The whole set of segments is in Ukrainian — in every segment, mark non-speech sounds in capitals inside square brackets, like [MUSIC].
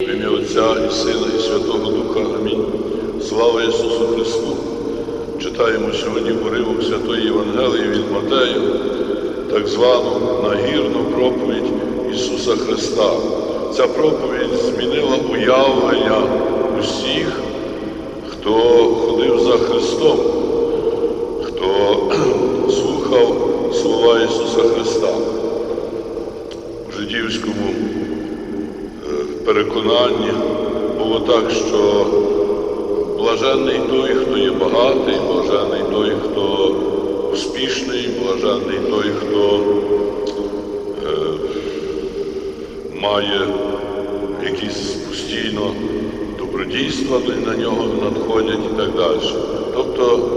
В ім'я Отця і Сина, і Святого Духа. Амінь. Слава Ісусу Христу! Читаємо сьогодні уривок Святої Євангелії від Матея, так звану нагірну проповідь Ісуса Христа. Ця проповідь змінила уявлення усіх, хто ходив за Христом, хто [CLEARS THROAT] слухав слова Ісуса Христа. У жидівському переконанні було так, що блаженний той, хто є багатий, блаженний той, хто успішний, блаженний той, хто е, має якісь постійно добродійства на нього надходять і так далі. Тобто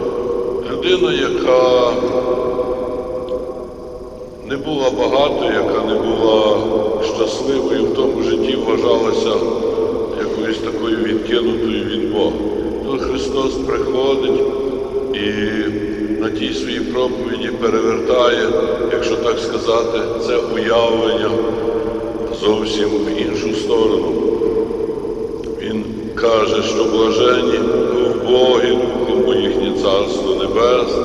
людина, яка не була багатою, яка не була щасливою в тому житті, вважалася якоюсь такою відкинутою від Бога. Тут Христос приходить і на тій своїй проповіді перевертає, якщо так сказати, це уявлення зовсім в іншу сторону. Він каже, що блажені в Богі бо їхнє царство небесне,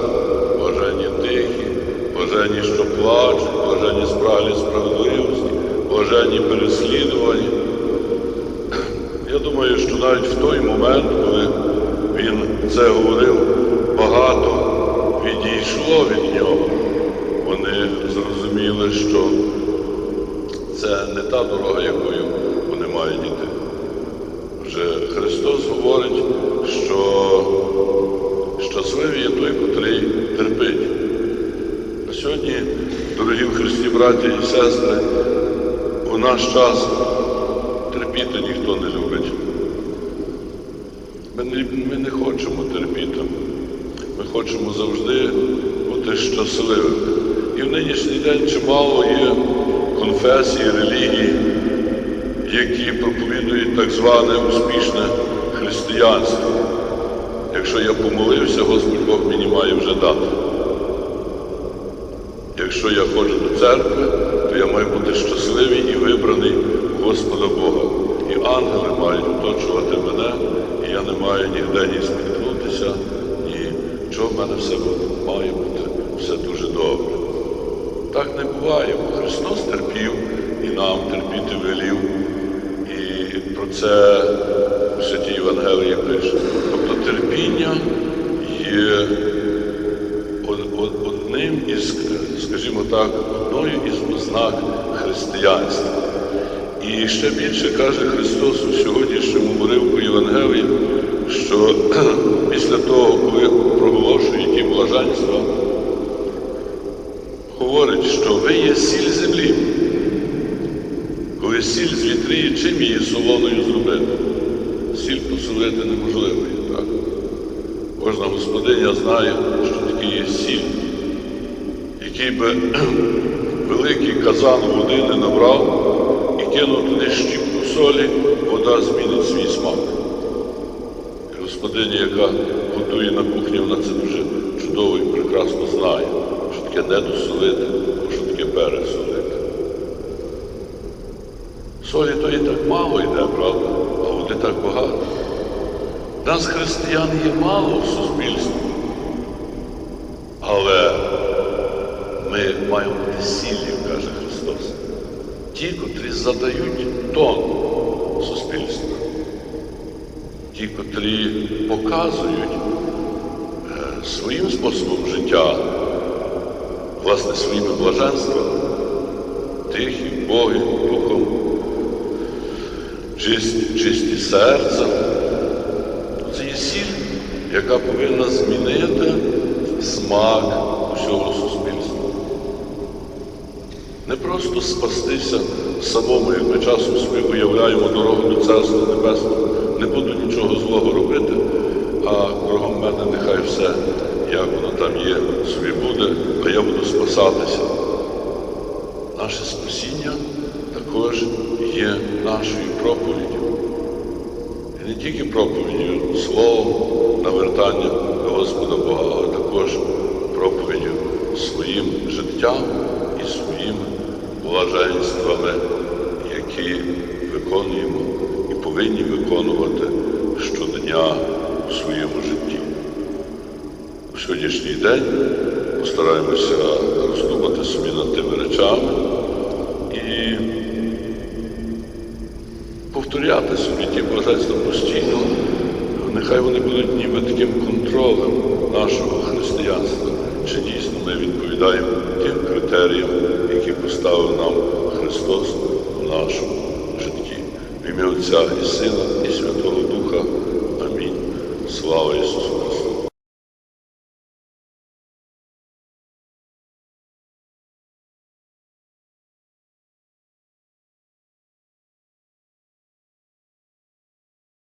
блажені, що плачуть, блажені справі справедливості, блажені переслідувані. Я думаю, що навіть в той момент, коли він це говорив, багато відійшло від нього. Вони зрозуміли, що це не та дорога, якою вони мають йти. Вже Христос говорить, що щасливий є той, котрий терпить. Сьогодні, дорогі Христі, браті і сестри, у наш час терпіти ніхто не любить. Ми не, ми не хочемо терпіти. Ми хочемо завжди бути щасливими. І в нинішній день чимало є конфесій, релігій, які проповідують так зване успішне християнство. Якщо я помолився, Господь Бог мені має вже дати. Якщо я ходжу до церкви, то я маю бути щасливий і вибраний Господа Бога. І ангели мають оточувати мене, і я не маю ніде ні спіткнутися, ні чого в мене все має бути все дуже добре. Так не буває, бо Христос терпів і нам терпіти велів. І про це у святій Євангелії пише. Тобто терпіння є одним із, скажімо так, одною із ознак християнства. І ще більше каже Христос у сьогоднішньому уривку Євангелії, що [CLEARS THROAT] після того, коли проголошує ті блаженства, говорить, що ви є сіль землі. Коли сіль звітріє, чим її солоною зробити? Сіль посолити неможливо. так? Кожна господиня знає, що таке є сіль, який би [CLEARS THROAT] великий казан води не набрав і кинув туди щіпку солі, вода змінить свій смак. Господиня, яка готує на кухні, вона це дуже чудово і прекрасно знає, що таке не досолити, а що таке пересолити. Солі то і так мало йде, правда, а води так багато. Нас, християн, є мало в суспільстві, але ми маємо сіллю, каже Христос. Ті, котрі задають тон суспільству, ті, котрі показують е, своїм способом життя, власне, своїми блаженствами, тихі, Боги, духом, чисті, чисті серцем. Це є сіль, яка повинна змінити смак усього суспільства. Не просто спастися самому, як ми часом собі уявляємо дорогу до Царства Небесного, не буду нічого злого робити, а кругом мене нехай все, як воно там є, собі буде, а я буду спасатися. Наше спасіння також є нашою проповіддю. І не тільки проповіддю, словом, навертання до Господа Бога, але також проповіддю своїм життям і своїм блаженствами, які виконуємо і повинні виконувати щодня у своєму житті. У сьогоднішній день постараємося роздумати собі над тими речами і повторяти собі ті божества постійно. Нехай вони будуть ніби таким контролем нашого християнства, чи дійсно ми відповідаємо тим критеріям, які поставив нам Христос в нашому житті. В ім'я Отця і Сина, і Святого Духа. Амінь. Слава Ісусу!